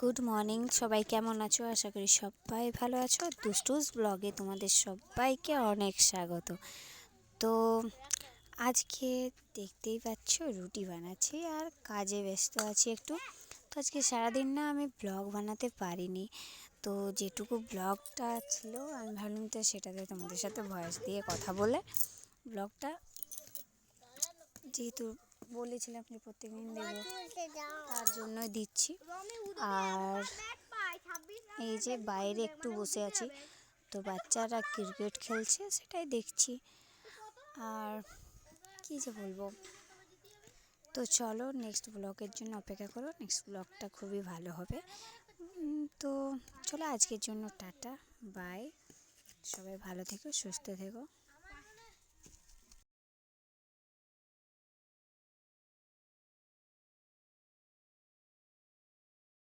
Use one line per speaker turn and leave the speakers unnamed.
Good morning সবাই কেমন আছো? আশা করি সবাই ভালো আছো। দুষ্টুস ব্লগে তোমাদের সবাইকে অনেক স্বাগত। তো আজকে দেখতেই পাচ্ছ, রুটি বানাচ্ছি আর কাজে ব্যস্ত আছি একটু। তো আজকে সারাদিন না আমি ব্লগ বানাতে পারিনি। তো যেটুকু ব্লগটা ছিল, আমি ভাবলাম তো সেটাতে তোমাদের সাথে ভয়েস দিয়ে কথা বলে ব্লগটা যেহেতু বলেছিলাম আপনি প্রত্যেকদিন দেবো। জন্য দিচ্ছি। আর এই যে বাইরে একটু বসে আছি, তো বাচ্চারা ক্রিকেট খেলছে, সেটাই দেখছি। আর কী যে বলব? তো চলো নেক্সট ব্লগের জন্য অপেক্ষা করো নেক্সট ব্লগটা খুবই ভালো হবে। তো চলো আজকের জন্য টাটা বাই সবাই ভালো থেকো, সুস্থ থেকো।